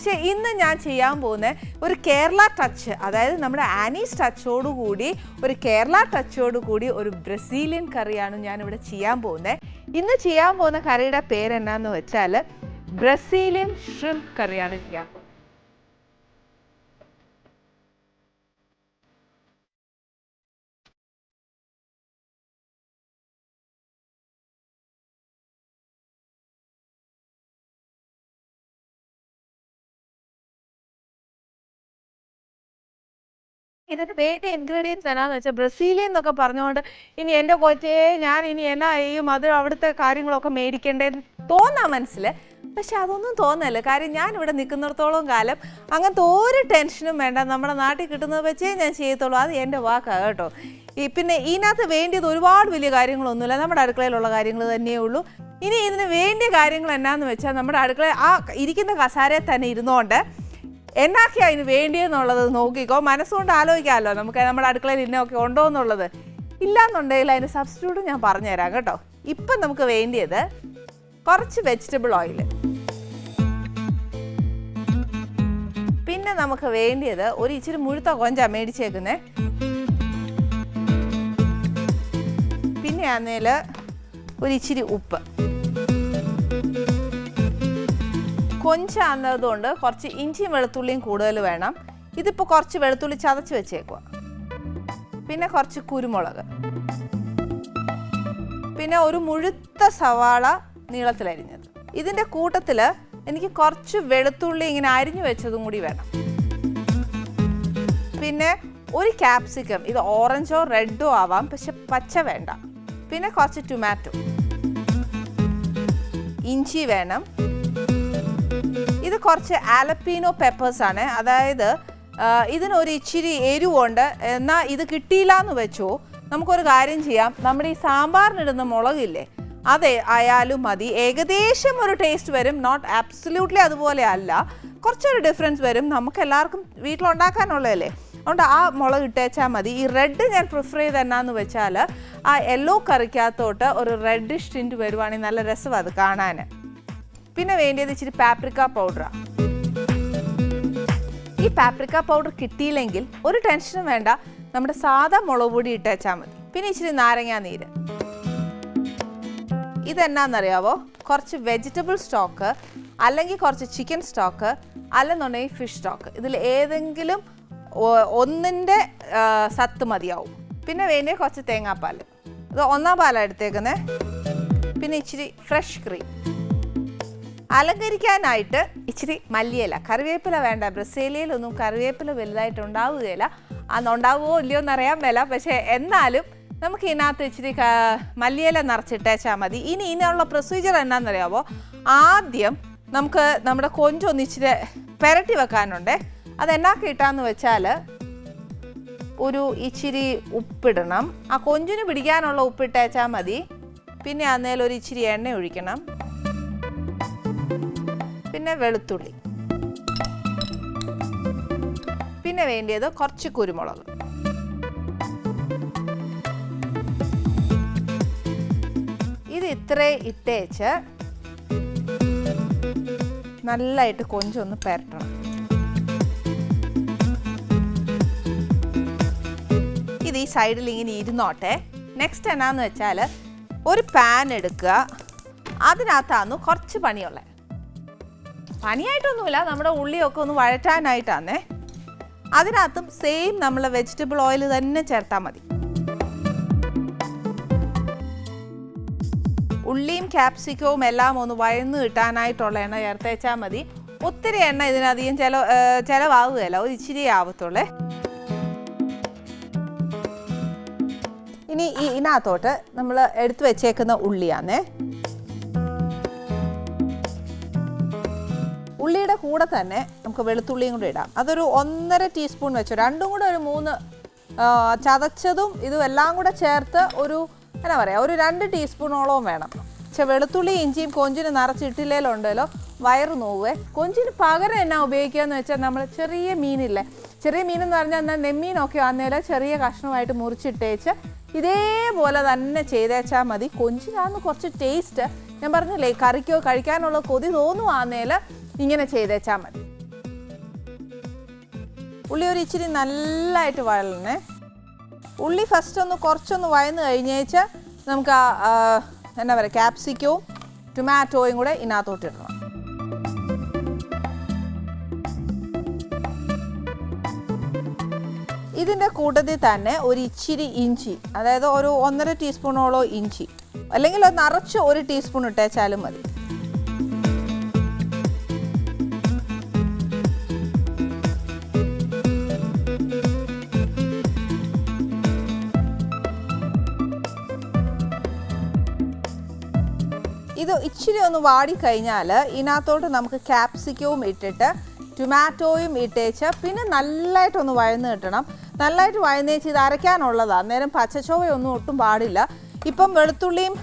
പക്ഷെ ഇന്ന് ഞാൻ ചെയ്യാൻ പോകുന്ന ഒരു കേരള ടച്ച് അതായത് നമ്മുടെ ആനീസ് ടച്ചോടുകൂടി ഒരു കേരള ടച്ചോടുകൂടി ഒരു ബ്രസീലിയൻ കറിയാണ് ഞാനിവിടെ ചെയ്യാൻ പോകുന്നത്. ഇന്ന് ചെയ്യാൻ പോകുന്ന കറിയുടെ പേര് എന്നാന്ന് വെച്ചാൽ ബ്രസീലിയൻ ഷ്രിംപ് കറിയാണ് ചെയ്യാൻ പോകുന്നത് വേറെ ഇൻഗ്രീഡിയൻസ് എന്നാന്ന് വെച്ചാൽ ബ്രസീലിയൻ എന്നൊക്കെ പറഞ്ഞുകൊണ്ട് ഇനി എന്റെ കൊച്ചേ ഞാൻ ഇനി എന്നാ ചെയ്യും? അത് അവിടുത്തെ കാര്യങ്ങളൊക്കെ മേടിക്കേണ്ടതെന്ന് തോന്നാ മനസ്സിൽ പക്ഷെ അതൊന്നും തോന്നല്ല. കാര്യം ഞാൻ ഇവിടെ നിൽക്കുന്നിടത്തോളം കാലം അങ്ങനത്തെ ഒരു ടെൻഷനും വേണ്ട. നമ്മുടെ നാട്ടിൽ കിട്ടുന്നത് വെച്ചേ ഞാൻ ചെയ്യത്തുള്ളൂ. അത് എന്റെ വാക്കാണ് കേട്ടോ. ഈ പിന്നെ ഇതിനകത്ത് വേണ്ടിയത് ഒരുപാട് വലിയ കാര്യങ്ങളൊന്നുമില്ല. നമ്മുടെ അടുക്കളയിലുള്ള കാര്യങ്ങൾ തന്നെയേ ഉള്ളൂ. ഇനി ഇതിന് വേണ്ടിയ കാര്യങ്ങൾ എന്നാന്ന് വെച്ചാൽ നമ്മുടെ അടുക്കള ആ ഇരിക്കുന്ന കസാരയിൽ തന്നെ ഇരുന്നുകൊണ്ട് എന്നാക്കിയാ അതിന് വേണ്ടിയെന്നുള്ളത് നോക്കിക്കോ? മനസ്സുകൊണ്ട് ആലോചിക്കാമല്ലോ. നമുക്ക് നമ്മുടെ അടുക്കളയിൽ ഇന്നൊക്കെ ഉണ്ടോ എന്നുള്ളത് ഇല്ലാന്നുണ്ടെങ്കിൽ അതിന് സബ്സ്റ്റിറ്റ്യൂട്ട് ഞാൻ പറഞ്ഞുതരാം കേട്ടോ. ഇപ്പം നമുക്ക് വേണ്ടിയത് കുറച്ച് വെജിറ്റബിൾ ഓയിൽ പിന്നെ നമുക്ക് വേണ്ടിയത് ഒരു ഇച്ചിരി മുഴുത്ത കൊഞ്ച മേടിച്ചേക്കുന്നേ. പിന്നെ ആന്നേൽ ഒരു ഇച്ചിരി ഉപ്പ്. കൊഞ്ചാന്നതുകൊണ്ട് കുറച്ച് ഇഞ്ചിയും വെളുത്തുള്ളിയും കൂടുതൽ വേണം. ഇതിപ്പോൾ കുറച്ച് വെളുത്തുള്ളി ചതച്ച് വെച്ചേക്കുക പിന്നെ കുറച്ച് കുരുമുളക്. പിന്നെ ഒരു മുഴുത്ത സവാള നീളത്തിലരിഞ്ഞത്. ഇതിന്റെ കൂട്ടത്തിൽ എനിക്ക് കുറച്ച് വെളുത്തുള്ളി ഇങ്ങനെ അരിഞ്ഞു വെച്ചതും കൂടി വേണം. പിന്നെ ഒരു ക്യാപ്സിക്കം. ഇത് ഓറഞ്ചോ റെഡോ ആവാം പക്ഷെ പച്ച വേണ്ട. പിന്നെ കുറച്ച് ടൊമാറ്റോ. ഇഞ്ചി വേണം. ഇത് കുറച്ച് ആലപ്പീനോ പെപ്പേഴ്സ് ആണ് അതായത് ഇതിനൊരു ഇച്ചിരി എരിവുണ്ട്. എന്നാൽ ഇത് കിട്ടിയില്ല എന്ന് വെച്ചോ നമുക്കൊരു കാര്യം ചെയ്യാം. നമ്മുടെ ഈ സാമ്പാറിനിടുന്ന മുളകില്ലേ അതെ ആയാലും മതി. ഏകദേശം ഒരു ടേസ്റ്റ് വരും. നോട്ട് ആബ്സല്യൂട്ട്ലി അതുപോലെ അല്ല. കുറച്ചൊരു ഡിഫറൻസ് വരും. നമുക്ക് എല്ലാവർക്കും വീട്ടിലുണ്ടാക്കാനുള്ളതല്ലേ. അതുകൊണ്ട് ആ മുളക് ഇട്ടേച്ചാൽ മതി. ഈ റെഡ് ഞാൻ പ്രിഫർ ചെയ്ത് എന്നാന്ന് വെച്ചാൽ ആ യെല്ലോ കറിക്കകത്തോട്ട് ഒരു റെഡിഷ് ടിന്റ് വരുവാണെങ്കിൽ നല്ല രസമാണ് അത് കാണാൻ പിന്നെ വേണ്ടിയത് ഇച്ചിരി പാപ്രിക്ക പൗഡറാണ് ഈ പാപ്രിക്ക പൗഡർ കിട്ടിയില്ലെങ്കിൽ ഒരു ടെൻഷനും വേണ്ട. നമ്മുടെ സാധാ മുളക് പൊടി ഇട്ടേച്ചാൽ മതി. പിന്നെ ഇച്ചിരി നാരങ്ങാ നീര്. ഇതെന്നാന്നറിയാവോ? കുറച്ച് വെജിറ്റബിൾ സ്റ്റോക്ക് അല്ലെങ്കിൽ കുറച്ച് ചിക്കൻ സ്റ്റോക്ക് അല്ലെന്നുണ്ടെങ്കിൽ ഫിഷ് സ്റ്റോക്ക് ഇതിൽ ഏതെങ്കിലും ഒന്നിന്റെ സത്ത് മതിയാവും. പിന്നെ വേണ്ടിയ കുറച്ച് തേങ്ങാപ്പാൽ ഇത് ഒന്നാം പാലാണ് എടുത്തേക്കുന്നത് പിന്നെ ഇച്ചിരി ഫ്രഷ് ക്രീം അലങ്കരിക്കാനായിട്ട് ഇച്ചിരി മല്ലിയില. കറിവേപ്പില വേണ്ട. ബ്രസീലിയയിലൊന്നും കറിവേപ്പില വലുതായിട്ട് ഉണ്ടാവുകയില്ല അന്ന് ഉണ്ടാവുമോ ഇല്ലയോ എന്നറിയാൻ മേല. പക്ഷേ എന്നാലും നമുക്ക് ഇതിനകത്ത് ഇച്ചിരി മല്ലിയില നിറച്ചിട്ടേച്ചാൽ മതി. ഇനി ഇതിനുള്ള പ്രൊസീജിയർ എന്നാണെന്നറിയാമോ ആദ്യം നമുക്ക് നമ്മുടെ കൊഞ്ചൊന്ന് ഇച്ചിരി പെരട്ടി വെക്കാനുണ്ട്. അതെന്നാ കിട്ടാന്ന് വെച്ചാൽ ഒരു ഇച്ചിരി ഉപ്പിടണം. ആ കൊഞ്ചിന് പിടിക്കാനുള്ള ഉപ്പിട്ടേച്ചാൽ മതി. പിന്നെ അന്നേലൊരു ഇച്ചിരി എണ്ണ ഒഴിക്കണം. പിന്നെ വെളുത്തുള്ളി. പിന്നെ വേണ്ടിയത് കുറച്ച് കുരുമുളക്. ഇത് ഇത്രേ ഇട്ടേച്ച് നല്ലതായിട്ട് കൊഞ്ചൊന്ന് പെരട്ടണം. ഇത് ഈ സൈഡിൽ ഇങ്ങനെ ഇരുന്നോട്ടെ. നെക്സ്റ്റ് എന്നാന്ന് വെച്ചാൽ ഒരു പാൻ എടുക്കുക. അതിനകത്താന്ന് കുറച്ച് പണിയുള്ളത് പണിയായിട്ടൊന്നുമില്ല നമ്മുടെ ഉള്ളിയൊക്കെ ഒന്ന് വഴറ്റാനായിട്ടാന്നേ. അതിനകത്തും സെയിം നമ്മൾ വെജിറ്റബിൾ ഓയിൽ തന്നെ ചേർത്താൽ മതി. ഉള്ളിയും ക്യാപ്സിക്കവും എല്ലാം ഒന്ന് വഴന്ന് കിട്ടാനായിട്ടുള്ള എണ്ണ ചേർത്തേച്ചാൽ മതി. ഒത്തിരി എണ്ണ ഇതിനധികം ചില ചിലവാകുകയല്ല ഒരു ഇച്ചിരി ആവത്തുള്ളേ. ഇനി ഈ ഇതിനകത്തോട്ട് നമ്മൾ എടുത്തു വെച്ചേക്കുന്ന ഉള്ളിയാണേ ഉള്ളിയുടെ കൂടെ തന്നെ നമുക്ക് വെളുത്തുള്ളിയും കൂടെ ഇടാം. അതൊരു ഒന്നര ടീസ്പൂൺ വെച്ചു രണ്ടും കൂടെ ഒരു മൂന്ന് ചതച്ചതും ഇതും എല്ലാം കൂടെ ചേർത്ത് ഒരു എന്നാ പറയുക ഒരു രണ്ട് ടീസ്പൂണോളവും വേണം. പക്ഷെ വെളുത്തുള്ളി ഇഞ്ചിയും കൊഞ്ചിന് നിറച്ചിട്ടില്ലേലുണ്ടല്ലോ വയറ് നോവേ കൊഞ്ചിന് പകരം എന്നാ ഉപയോഗിക്കുക എന്ന് വെച്ചാൽ നമ്മൾ ചെറിയ മീനില്ലേ ചെറിയ മീൻ എന്ന് പറഞ്ഞാൽ എന്നാൽ നെമ്മീനൊക്കെ ആന്നേരം ചെറിയ കഷ്ണമായിട്ട് മുറിച്ചിട്ടേച്ച് ഇതേപോലെ തന്നെ ചെയ്തേച്ചാൽ മതി. കൊഞ്ചിനാന്ന് കുറച്ച് ടേസ്റ്റ് ഞാൻ പറഞ്ഞില്ലേ കറിക്കോ കഴിക്കാനുള്ള കൊതി തോന്നുവാന്നേൽ ഇങ്ങനെ ചെയ്തേച്ചാൽ മതി. ഉള്ളി ഒരു ഇച്ചിരി നല്ലതായിട്ട് വഴലണേ. ഉള്ളി ഫസ്റ്റ് ഒന്ന് കുറച്ചൊന്ന് വയന്ന് കഴിഞ്ഞേച്ച് നമുക്ക് ആ എന്താ പറയുക ക്യാപ്സിക്കവും ടൊമാറ്റോയും കൂടെ ഇതിനകത്തോട്ട് ഇടണം. ഇതിന്റെ കൂട്ടത്തിൽ തന്നെ ഒരു ഇച്ചിരി ഇഞ്ചി അതായത് ഒരു ഒന്നര ടീസ്പൂണോളം ഇഞ്ചി അല്ലെങ്കിൽ അത് നിറച്ച് ഒരു ടീസ്പൂൺ ഇട്ടേച്ചാലും മതി. ഇത് ഇച്ചിരി ഒന്ന് വാടിക്കഴിഞ്ഞാൽ ഇതിനകത്തോട്ട് നമുക്ക് ക്യാപ്സിക്കവും ഇട്ടിട്ട് ടൊമാറ്റോയും ഇട്ടേച്ച് പിന്നെ നല്ലതായിട്ടൊന്ന് വഴന്ന് കിട്ടണം. നല്ലതായിട്ട് വഴന്നേച്ച് ഇത് അരയ്ക്കാനുള്ളതാണ് അന്നേരം പച്ചച്ചോവയൊന്നും ഒട്ടും പാടില്ല. ഇപ്പം വെളുത്തുള്ളിയും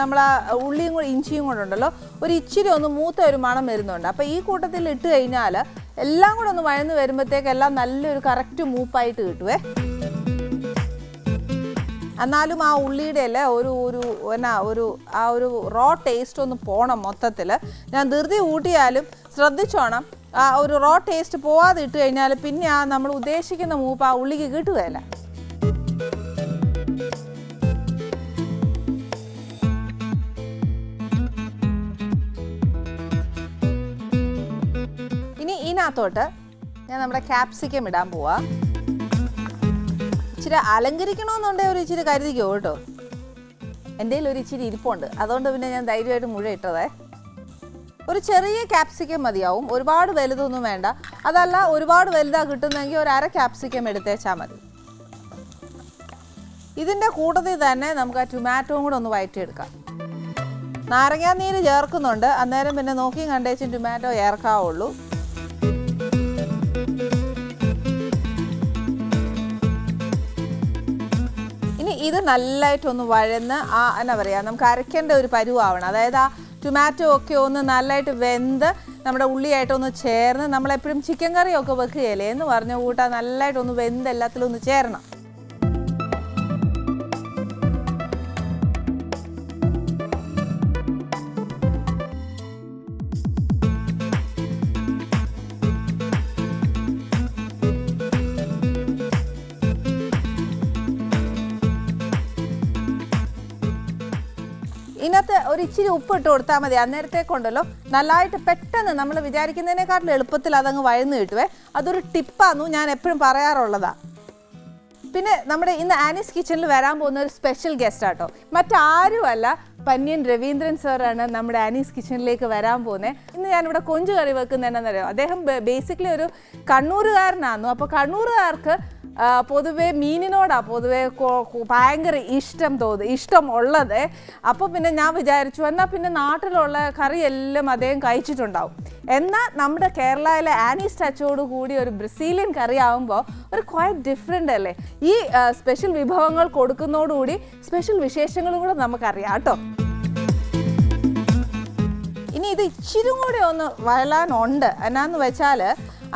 നമ്മളെ ഉള്ളിയും കൂടി ഇഞ്ചിയും കൂടെ ഉണ്ടല്ലോ. ഒരു ഇച്ചിരി ഒന്ന് മൂത്ത ഒരു മണം വരുന്നുണ്ട്. അപ്പോൾ ഈ കൂട്ടത്തിൽ ഇട്ട് കഴിഞ്ഞാൽ എല്ലാം കൂടെ ഒന്ന് വഴന്ന് വരുമ്പോഴത്തേക്കെല്ലാം നല്ലൊരു കറക്റ്റ് മൂപ്പായിട്ട് കിട്ടുവേ. എന്നാലും ആ ഉള്ളിയുടെ അല്ലേ ഒരു ഒരു എന്നാ ഒരു ആ ഒരു റോ ടേസ്റ്റ് ഒന്ന് പോകണം മൊത്തത്തിൽ. ഞാൻ ധൃതി കൂട്ടിയാലും ശ്രദ്ധിച്ചോണം ആ ഒരു റോ ടേസ്റ്റ് പോവാതെ ഇട്ട് കഴിഞ്ഞാൽ പിന്നെ ആ നമ്മൾ ഉദ്ദേശിക്കുന്ന മൂപ്പ് ആ ഉള്ളിക്ക് കിട്ടുകയില്ല. ഇനി ഇതിനകത്തോട്ട് ഞാൻ നമ്മുടെ ക്യാപ്സിക്കം ഇടാൻ പോവാ. ഇച്ചിരി അലങ്കരിക്കണമെന്നുണ്ടെങ്കിൽ ഒരു ഇച്ചിരി കരുതിക്കോ കേട്ടോ? എന്റെ ഒരു ഇച്ചിരി ഇരിപ്പുണ്ട്. അതുകൊണ്ട് പിന്നെ ഞാൻ ധൈര്യമായിട്ട് മുഴ ഇട്ടതേ. ഒരു ചെറിയ ക്യാപ്സിക്കം മതിയാവും. ഒരുപാട് വലുതൊന്നും വേണ്ട. അതല്ല ഒരുപാട് വലുതാ കിട്ടുന്നെങ്കിൽ ഒരു അര ക്യാപ്സിക്കം എടുത്തേച്ചാൽ മതി. ഇതിന്റെ കൂട്ടത്തിൽ തന്നെ നമുക്ക് ആ ടൊമാറ്റോയും കൂടെ ഒന്ന് വയറ്റിയെടുക്കാം. നാരങ്ങാനീര് ചേർക്കുന്നുണ്ട്. അന്നേരം പിന്നെ നോക്കിയും കണ്ടേച്ചും ടൊമാറ്റോ ചേർക്കാവുള്ളൂ. ഇത് നല്ലതായിട്ടൊന്ന് വഴന്ന് ആ എന്നാ പറയുക നമുക്ക് അരയ്ക്കേണ്ട ഒരു പരുവാവണം. അതായത് ആ ടൊമാറ്റോ ഒക്കെ ഒന്ന് നല്ലതായിട്ട് വെന്ത് നമ്മുടെ ഉള്ളിയായിട്ടൊന്ന് ചേർന്ന് നമ്മളെപ്പോഴും ചിക്കൻ കറിയൊക്കെ വെക്കുകയല്ലേ എന്ന് പറഞ്ഞ കൂട്ടാ നല്ലതായിട്ടൊന്ന് വെന്ത് എല്ലാത്തിലും ഒന്ന് ചേരണം. ഇതിനകത്ത് ഒരു ഇച്ചിരി ഉപ്പ് ഇട്ട് കൊടുത്താൽ മതി അന്നേരത്തേക്കുണ്ടല്ലോ നല്ലതായിട്ട് പെട്ടെന്ന് നമ്മൾ വിചാരിക്കുന്നതിനെക്കാട്ടിലും എളുപ്പത്തിൽ അതങ്ങ് വഴന്ന് കിട്ടുവേ. അതൊരു ടിപ്പാന്നു ഞാൻ എപ്പോഴും പറയാറുള്ളതാ. പിന്നെ നമ്മുടെ ഇന്ന് ആനീസ് കിച്ചണിൽ വരാൻ പോകുന്ന ഒരു സ്പെഷ്യൽ ഗസ്റ്റ് ആട്ടോ. മറ്റാരുമല്ല പന്യൻ രവീന്ദ്രൻ സാറാണ് നമ്മുടെ ആനീസ് കിച്ചണിലേക്ക് വരാൻ പോകുന്നത് ഇന്ന് ഞാനിവിടെ കൊഞ്ചു കറി വെക്കുന്നത് അദ്ദേഹം ബേസിക്കലി ഒരു കണ്ണൂരുകാരനാന്നു. അപ്പോൾ കണ്ണൂരുകാർക്ക് പൊതുവെ മീനിനോടാണ് പൊതുവെ ഭയങ്കര ഇഷ്ടം തോന്നുന്നത് ഇഷ്ടം ഉള്ളത്. അപ്പോൾ പിന്നെ ഞാൻ വിചാരിച്ചു എന്നാൽ പിന്നെ നാട്ടിലുള്ള കറിയെല്ലാം അദ്ദേഹം കഴിച്ചിട്ടുണ്ടാവും. എന്നാൽ നമ്മുടെ കേരളയിലെ ആനി ടച്ചോട് കൂടി ഒരു ബ്രസീലിയൻ കറി ആകുമ്പോൾ ഒരു ക്വയറ്റ് ഡിഫറെന്റ് അല്ലേ? ഈ സ്പെഷ്യൽ വിഭവങ്ങൾ കൊടുക്കുന്നതോടുകൂടി സ്പെഷ്യൽ വിശേഷങ്ങളും കൂടെ നമുക്കറിയാം കേട്ടോ. ഇനി ഇത് ഇച്ചിരി കൂടെ ഒന്ന് വയലാനുണ്ട് എന്നാന്ന് വെച്ചാൽ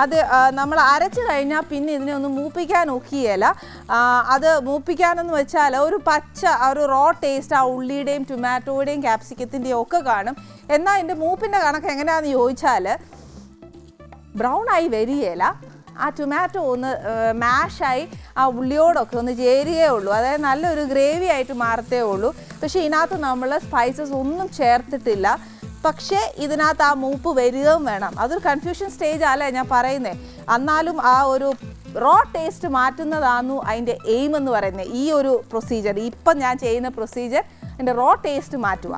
അത് നമ്മൾ അരച്ച് കഴിഞ്ഞാൽ പിന്നെ ഇതിനെ ഒന്ന് മൂപ്പിക്കാൻ ഒക്കിയല്ല അത് മൂപ്പിക്കാനെന്ന് വെച്ചാൽ ഒരു പച്ച ഒരു റോ ടേസ്റ്റ് ആ ഉള്ളിയുടെയും ടൊമാറ്റോയുടെയും ക്യാപ്സിക്കത്തിന്റെയും ഒക്കെ കാണും. എന്നാൽ എന്റെ മൂപ്പിന്റെ കണക്ക് എങ്ങനെയാണെന്ന് ചോദിച്ചാൽ ബ്രൗൺ ആയി വരികയില്ല ആ ടൊമാറ്റോ ഒന്ന് മാഷായി ആ ഉള്ളിയോടൊക്കെ ഒന്ന് ചേരുകയേ ഉള്ളൂ. അതായത് നല്ലൊരു ഗ്രേവി ആയിട്ട് മാറത്തേ ഉള്ളൂ. പക്ഷേ ഇതിനകത്ത് നമ്മൾ സ്പൈസസ് ഒന്നും ചേർത്തിട്ടില്ല. പക്ഷേ ഇതിനകത്ത് ആ മൂപ്പ് വരികയും വേണം. അതൊരു കൺഫ്യൂഷൻ സ്റ്റേജ് അല്ലേ ഞാൻ പറയുന്നത് എന്നാലും ആ ഒരു റോ ടേസ്റ്റ് മാറ്റുന്നതാന്നു അതിന്റെ എയിം എന്ന് പറയുന്നത് ഈ ഒരു പ്രൊസീജിയർ ഇപ്പം ഞാൻ ചെയ്യുന്ന പ്രൊസീജിയർ അതിന്റെ റോ ടേസ്റ്റ് മാറ്റുക.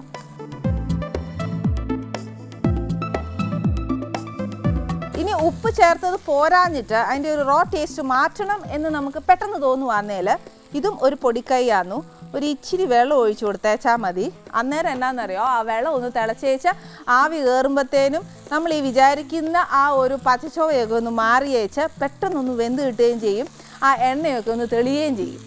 ഇനി ഉപ്പ് ചേർത്തത് പോരാഞ്ഞിട്ട് അതിന്റെ ഒരു റോ ടേസ്റ്റ് മാറ്റണം എന്ന് നമുക്ക് പെട്ടെന്ന് തോന്നുവാന്നേൽ ഇതും ഒരു പൊടിക്കൈയാന്നു. ഒരു ഇച്ചിരി വെള്ളം ഒഴിച്ചു കൊടുത്തേച്ചാൽ മതി. അന്നേരം എന്നാണെന്നറിയോ ആ വെള്ളം ഒന്ന് തിളച്ചേച്ചാൽ ആവി കയറുമ്പോഴത്തേനും നമ്മൾ ഈ വിചാരിക്കുന്ന ആ ഒരു പച്ചച്ചോവയൊക്കെ ഒന്ന് മാറിയേച്ച് പെട്ടെന്നൊന്ന് വെന്ത് കിട്ടുകയും ചെയ്യും. ആ എണ്ണയൊക്കെ ഒന്ന് തെളിയുകയും ചെയ്യും.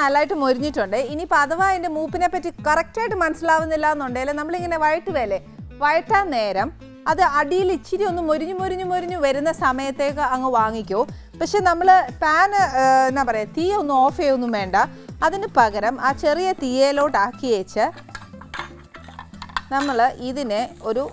നല്ലതായിട്ട് മൊരിഞ്ഞിട്ടുണ്ട്. ഇനിയിപ്പോൾ അഥവാ അതിന്റെ മൂപ്പിനെ പറ്റി കറക്റ്റായിട്ട് മനസ്സിലാവുന്നില്ല എന്നുണ്ടെങ്കിൽ നമ്മളിങ്ങനെ വഴറ്റുവേലേ വഴറ്റാൻ നേരം അത് അടിയിൽ ഇച്ചിരി ഒന്ന് മൊരിഞ്ഞു മൊരിഞ്ഞു മൊരിഞ്ഞു വരുന്ന സമയത്തേക്ക് അങ്ങ് വാങ്ങിക്കൂ. പക്ഷെ നമ്മൾ പാൻ എന്നാ പറയുക തീ ഒന്നും ഓഫ് ചെയ്യൊന്നും വേണ്ട. അതിന് പകരം ആ ചെറിയ തീയയിലോട്ടാക്കി വെച്ച് നമ്മൾ ഇതിനെ ഒരു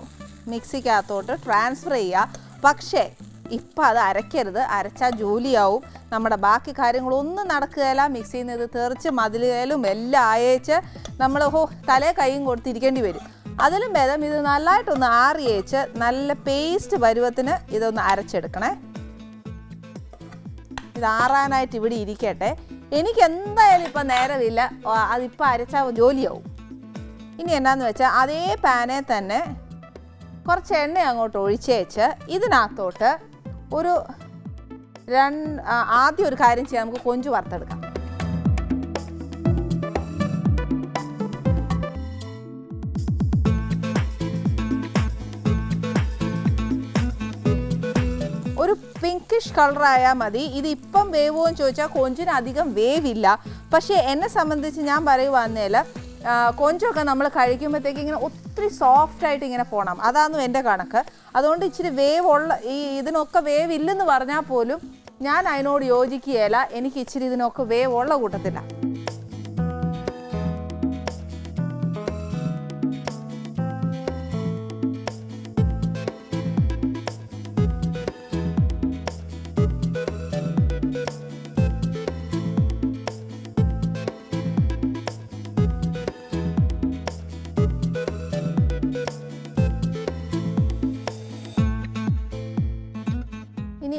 മിക്സിക്കകത്തോട്ട് ട്രാൻസ്ഫർ ചെയ്യുക പക്ഷേ ഇപ്പം അത് അരയ്ക്കരുത്. അരച്ചാൽ ജോലിയാവും. നമ്മുടെ ബാക്കി കാര്യങ്ങളൊന്നും നടക്കുകയില്ല. മിക്സിയിൽ നിന്ന് ഇത് തെറിച്ച് മതിലുകയിലും എല്ലാം അയച്ച് നമ്മൾ ഹോ തലേ കൈയും കൊടുത്തിരിക്കേണ്ടി വരും. അതിലും ഭേദം ഇത് നല്ലതായിട്ടൊന്ന് ആറിയേച്ച് നല്ല പേസ്റ്റ് പരുവത്തിന് ഇതൊന്ന് അരച്ചെടുക്കണേ. ഇത് ആറാനായിട്ട് ഇവിടെ ഇരിക്കട്ടെ. എനിക്ക് എന്തായാലും ഇപ്പം നേരമില്ല. അതിപ്പോൾ അരച്ചാൽ ജോലിയാവും. ഇനി എന്നാന്ന് വെച്ചാൽ അതേ പാനെ തന്നെ കുറച്ച് എണ്ണ അങ്ങോട്ട് ഒഴിച്ചേച്ച് ഇതിനകത്തോട്ട് ഒരു രണ്ട് ആദ്യം ഒരു കാര്യം ചെയ്യാം. നമുക്ക് കൊഞ്ച് വറുത്തെടുക്കാം. ഒരു പിങ്കിഷ് കളറായാൽ മതി. ഇത് ഇപ്പം വേവോ എന്ന് ചോദിച്ചാൽ കൊഞ്ചിന് അധികം വേവില്ല. പക്ഷേ എന്നെ സംബന്ധിച്ച് ഞാൻ പറയുവാന്നേൽ കൊഞ്ചൊക്കെ നമ്മൾ കഴിക്കുമ്പോഴത്തേക്ക് ഇങ്ങനെ ഒത്തിരി സോഫ്റ്റ് ആയിട്ട് ഇങ്ങനെ പോകണം അതാണ് എന്റെ കണക്ക്. അതുകൊണ്ട് ഇച്ചിരി വേവ് ഉള്ള ഈ ഇതിനൊക്കെ വേവ് ഇല്ലെന്ന് പറഞ്ഞാൽ പോലും ഞാൻ അതിനോട് യോജിക്കുകയില്ല. എനിക്ക് ഇച്ചിരി ഇതിനൊക്കെ വേവ് ഉള്ള കൂട്ടത്തില്ല.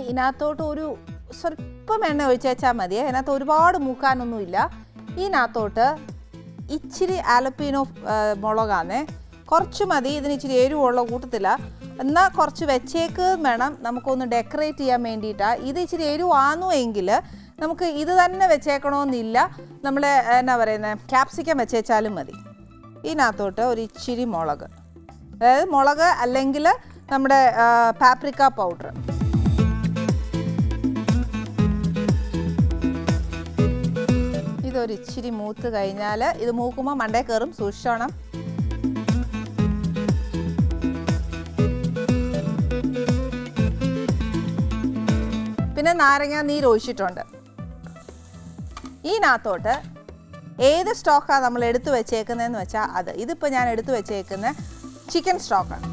ഇതിനകത്തോട്ട് ഒരു സ്വല്പം എണ്ണ ഒഴിച്ചേച്ചാൽ മതി. അതിനകത്ത് ഒരുപാട് മൂക്കാനൊന്നുമില്ല. ഇതിനകത്തോട്ട് ഇച്ചിരി ആലപ്പീനോ മുളകാന്നേ. കുറച്ച് മതി ഇതിന് ഇച്ചിരി എരിവുള്ള കൂട്ടത്തില്ല. എന്നാൽ കുറച്ച് വെച്ചേക്ക് വേണം. നമുക്കൊന്ന് ഡെക്കറേറ്റ് ചെയ്യാൻ വേണ്ടിയിട്ടാണ് ഇത് ഇച്ചിരി എരിവാന്നു എങ്കിൽ നമുക്ക് ഇത് തന്നെ വെച്ചേക്കണമെന്നില്ല നമ്മൾ എന്നാ പറയുന്നത് ക്യാപ്സിക്കം വെച്ചേച്ചാലും മതി. ഇതിനകത്തോട്ട് ഒരു ഇച്ചിരി മുളക്. അതായത് മുളക് അല്ലെങ്കിൽ നമ്മുടെ പാപ്രിക്ക പൗഡർ. ഇതൊരു ഇച്ചിരി മൂത്ത് കഴിഞ്ഞാൽ ഇത് മൂക്കുമ്പോൾ മണ്ടേ കയറും സൂക്ഷിച്ചോണം. പിന്നെ നാരങ്ങ നീര് ഒഴിച്ചിട്ടുണ്ട്. ഇതിനകത്തോട്ട് ഏത് സ്റ്റോക്കാണ് നമ്മൾ എടുത്തു വെച്ചേക്കുന്നതെന്ന് വെച്ചാൽ അത്. ഇതിപ്പോൾ ഞാൻ എടുത്തു വെച്ചേക്കുന്ന ചിക്കൻ സ്റ്റോക്കാണ്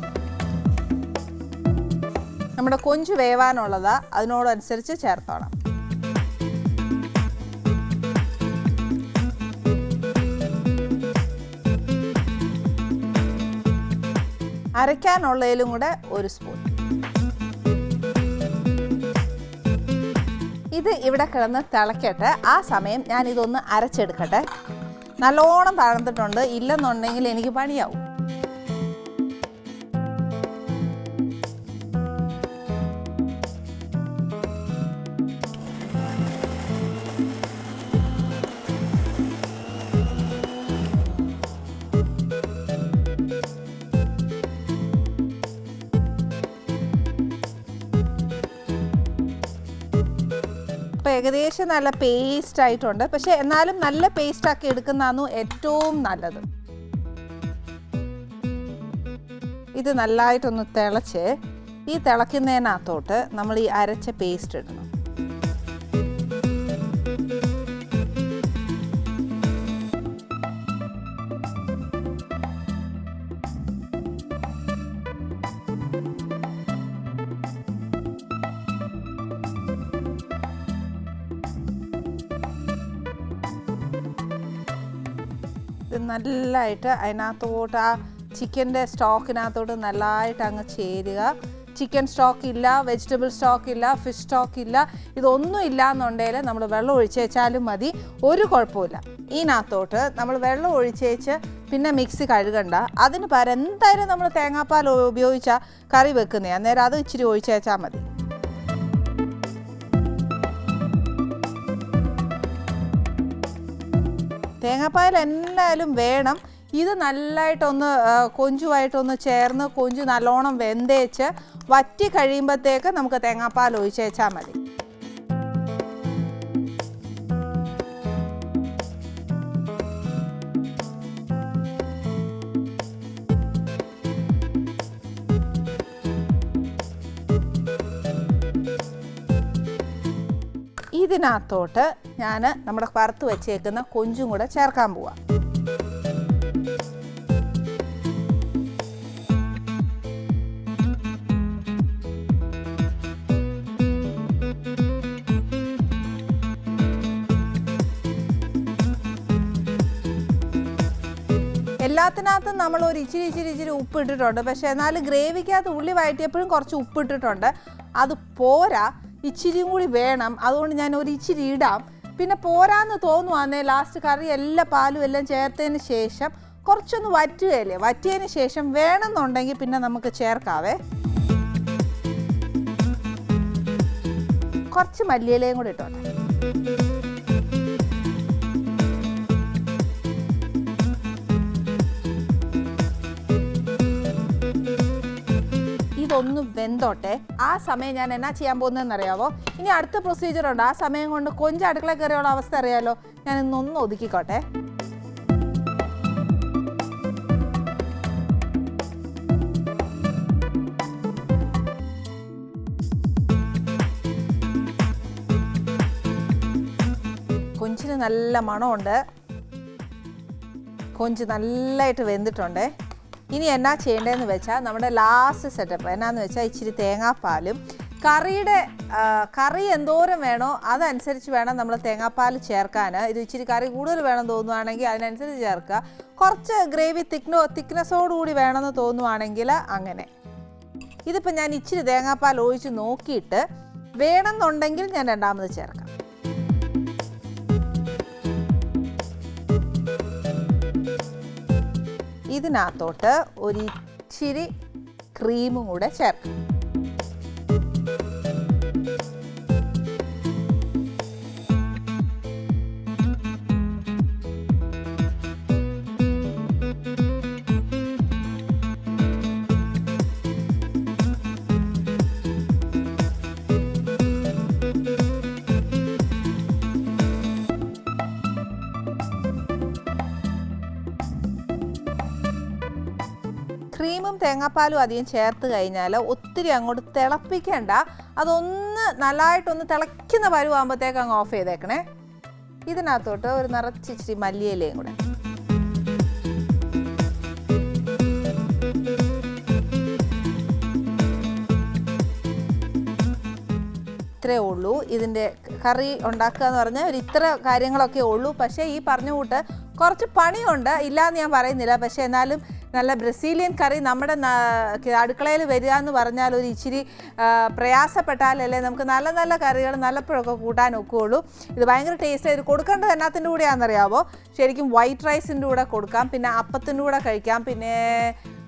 നമ്മുടെ കൊഞ്ച് വേവാനുള്ളതാണ് അതിനോടനുസരിച്ച് ചേർത്തോണം. അരയ്ക്കാനുള്ളതിലും കൂടെ ഒരു സ്പൂൺ ഇത് ഇവിടെ കിടന്ന് തിളക്കട്ടെ. ആ സമയം ഞാൻ ഇതൊന്ന് അരച്ചെടുക്കട്ടെ. നല്ലോണം തഴന്നിട്ടുണ്ട് ഇല്ലെന്നുണ്ടെങ്കിൽ എനിക്ക് പണിയാവും. അപ്പോൾ ഏകദേശം നല്ല പേസ്റ്റ് ആയിട്ടുണ്ട്. പക്ഷേ എന്നാലും നല്ല പേസ്റ്റ് ആക്കി എടുക്കുന്നതാണ് ഏറ്റവും നല്ലത്. ഇത് നല്ലതായിട്ടൊന്ന് തിളച്ച് ഈ തിളയ്ക്കുന്നതിനകത്തോട്ട് നമ്മൾ ഈ അരച്ച പേസ്റ്റ് ഇടണം. നല്ലതായിട്ട് അതിനകത്തോട്ട് ആ ചിക്കന്റെ സ്റ്റോക്കിനകത്തോട്ട് നല്ലതായിട്ട് അങ്ങ് ചേരുക. ചിക്കൻ സ്റ്റോക്ക് ഇല്ല വെജിറ്റബിൾ സ്റ്റോക്ക് ഇല്ല ഫിഷ് സ്റ്റോക്ക് ഇല്ല ഇതൊന്നും ഇല്ല എന്നുണ്ടെങ്കിൽ നമ്മൾ വെള്ളം ഒഴിച്ചേച്ചാലും മതി. ഒരു കുഴപ്പമില്ല ഇതിനകത്തോട്ട് നമ്മൾ വെള്ളം ഒഴിച്ചേച്ച് പിന്നെ മിക്സി കഴുകണ്ട. അതിന് പകരം എന്തായാലും നമ്മൾ തേങ്ങാപ്പാൽ ഉപയോഗിച്ചാൽ കറി വെക്കുന്നതാണ് അന്നേരം അത് ഇച്ചിരി ഒഴിച്ചേച്ചാൽ മതി. തേങ്ങാപ്പാൽ എന്തായാലും വേണം. ഇത് നല്ലതായിട്ടൊന്ന് കൊഞ്ചുമായിട്ടൊന്ന് ചേർന്ന് കൊഞ്ച് നല്ലോണം വെന്തേച്ച് വറ്റി കഴിയുമ്പോഴത്തേക്ക് നമുക്ക് തേങ്ങാപ്പാൽ ഒഴിച്ചേച്ചാൽ മതി. ഇതിനകത്തോട്ട് ഞാൻ നമ്മുടെ വറുത്ത് വെച്ചേക്കുന്ന കൊഞ്ചും കൂടെ ചേർക്കാൻ പോവാം. എല്ലാത്തിനകത്തും നമ്മൾ ഒരു ഇച്ചിരി ഇച്ചിരി ഇച്ചിരി ഉപ്പ് ഇട്ടിട്ടുണ്ട് പക്ഷേ എന്നാലും ഗ്രേവിക്കകത്ത് ഉള്ളി വഴറ്റിയപ്പോഴും കുറച്ച് ഉപ്പിട്ടിട്ടുണ്ട്. അത് പോരാ. ഇച്ചിരിയും കൂടി വേണം. അതുകൊണ്ട് ഞാൻ ഒരു ഇച്ചിരി ഇടാം. പിന്നെ പോരാന്ന് തോന്നുവാന്നേ ലാസ്റ്റ് കറി എല്ലാ പാലും എല്ലാം ചേർത്തതിന് ശേഷം കുറച്ചൊന്ന് വറ്റുകയല്ലേ? വറ്റിയതിന് ശേഷം വേണമെന്നുണ്ടെങ്കിൽ പിന്നെ നമുക്ക് ചേർക്കാവേ. കുറച്ച് മല്ലിയിലയും കൂടി ഇട്ടോട്ടെ. വെന്തോട്ടെ. ആ സമയം ഞാൻ എന്നാ ചെയ്യാൻ പോകുന്നതെന്ന് അറിയാവോ ഇനി അടുത്ത പ്രൊസീജിയർ ഉണ്ട്. ആ സമയം കൊണ്ട് കൊഞ്ച് അടുക്കള കയറിയുള്ള അവസ്ഥ അറിയാലോ. ഞാൻ ഇന്നൊന്ന് ഒതുക്കിക്കോട്ടെ. കൊഞ്ചിന് നല്ല മണമുണ്ട്. കൊഞ്ച് നല്ലതായിട്ട് വെന്തിട്ടുണ്ട്. ഇനി എന്നാ ചെയ്യേണ്ടതെന്ന് വെച്ചാൽ നമ്മുടെ ലാസ്റ്റ് സെറ്റപ്പ് എന്നാന്ന് വെച്ചാൽ ഇച്ചിരി തേങ്ങാപ്പാലും. കറിയുടെ കറി എന്തോരം വേണോ അതനുസരിച്ച് വേണം നമ്മൾ തേങ്ങാപ്പാൽ ചേർക്കാൻ ഇത് ഇച്ചിരി കറി കൂടുതൽ വേണം തോന്നുവാണെങ്കിൽ അതിനനുസരിച്ച് ചേർക്കുക. കുറച്ച് ഗ്രേവി തിക്നോ തിക്നെസ്സോടുകൂടി വേണമെന്ന് തോന്നുവാണെങ്കിൽ അങ്ങനെ. ഇതിപ്പോൾ ഞാൻ ഇച്ചിരി തേങ്ങാപ്പാൽ ഒഴിച്ച് നോക്കിയിട്ട് വേണമെന്നുണ്ടെങ്കിൽ ഞാൻ രണ്ടാമത് ചേർക്കാം. ഇതിനകത്തോട്ട് ഒരിച്ചിരി ക്രീമും കൂടെ ചേർക്കാം. തേങ്ങാപ്പാലും അധികം ചേർത്ത് കഴിഞ്ഞാൽ ഒത്തിരി അങ്ങോട്ട് തിളപ്പിക്കേണ്ട. അതൊന്ന് നല്ലതായിട്ടൊന്ന് തിളയ്ക്കുന്ന പരുവാകുമ്പോഴത്തേക്ക് അങ്ങ് ഓഫ് ചെയ്തേക്കണേ. ഇതിനകത്തോട്ട് ഒരു നിറച്ചിച്ചിരി മല്ലിയിലയും കൂടെ. ഇത്രേ ഉള്ളൂ. ഇതിന്റെ കറി ഉണ്ടാക്കുക എന്ന് പറഞ്ഞാൽ ഒരു ഇത്ര കാര്യങ്ങളൊക്കെ ഉള്ളൂ. പക്ഷേ ഈ പറഞ്ഞ കൂട്ട് കുറച്ച് പണിയുണ്ട്. ഇല്ലയെന്ന് ഞാൻ പറയുന്നില്ല. പക്ഷേ എന്നാലും നല്ല ബ്രസീലിയൻ കറി നമ്മുടെ അടുക്കളയിൽ വരിക എന്ന് പറഞ്ഞാൽ ഒരു ഇച്ചിരി പ്രയാസപ്പെട്ടാലല്ലേ നമുക്ക് നല്ല നല്ല കറികൾ നല്ലപ്പോഴൊക്കെ കൂട്ടാൻ ഒക്കുകയുള്ളൂ. ഇത് ഭയങ്കര ടേസ്റ്റ് ഇത് കൊടുക്കേണ്ടത് എന്നാത്തിന്റെ കൂടെയാണെന്നറിയാവോ? ശരിക്കും വൈറ്റ് റൈസിന്റെ കൂടെ കൊടുക്കാം. പിന്നെ അപ്പത്തിന്റെ കൂടെ കഴിക്കാം. പിന്നെ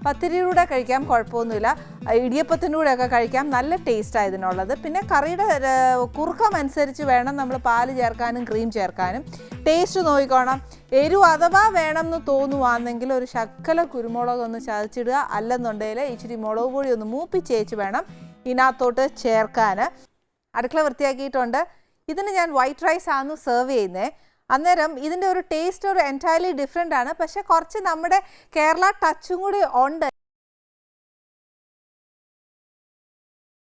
പത്തിരിയുടെ കഴിക്കാം കുഴപ്പമൊന്നുമില്ല. ഇടിയപ്പത്തിന്റെ കൂടെയൊക്കെ കഴിക്കാം നല്ല ടേസ്റ്റ് ആയതിനുള്ളത് പിന്നെ കറിയുടെ ഏർ, കുറുക്കം അനുസരിച്ച് വേണം നമ്മൾ പാൽ ചേർക്കാനും ക്രീം ചേർക്കാനും. ടേസ്റ്റ് നോക്കിക്കോണം. എരിവ് അഥവാ വേണം എന്ന് തോന്നുവാണെങ്കിൽ ഒരു ശക്കല കുരുമുളക് ഒന്ന് ചതച്ചിടുക. അല്ലെന്നുണ്ടെങ്കിൽ ഇച്ചിരി മുളക് പൊടി ഒന്ന് മൂപ്പിച്ചേച്ച് വേണം ഇതിനകത്തോട്ട് ചേർക്കാൻ അടുക്കള വൃത്തിയാക്കിയിട്ടുണ്ട്. ഇതിന് ഞാൻ വൈറ്റ് റൈസ് ആണ് സെർവ് ചെയ്യുന്നത് അന്നേരം ഇതിന്റെ ഒരു ടേസ്റ്റ് ഒരു എന്റയർലി ഡിഫറെന്റ് ആണ്. പക്ഷേ കുറച്ച് നമ്മുടെ കേരള ടച്ചും കൂടി ഉണ്ട്.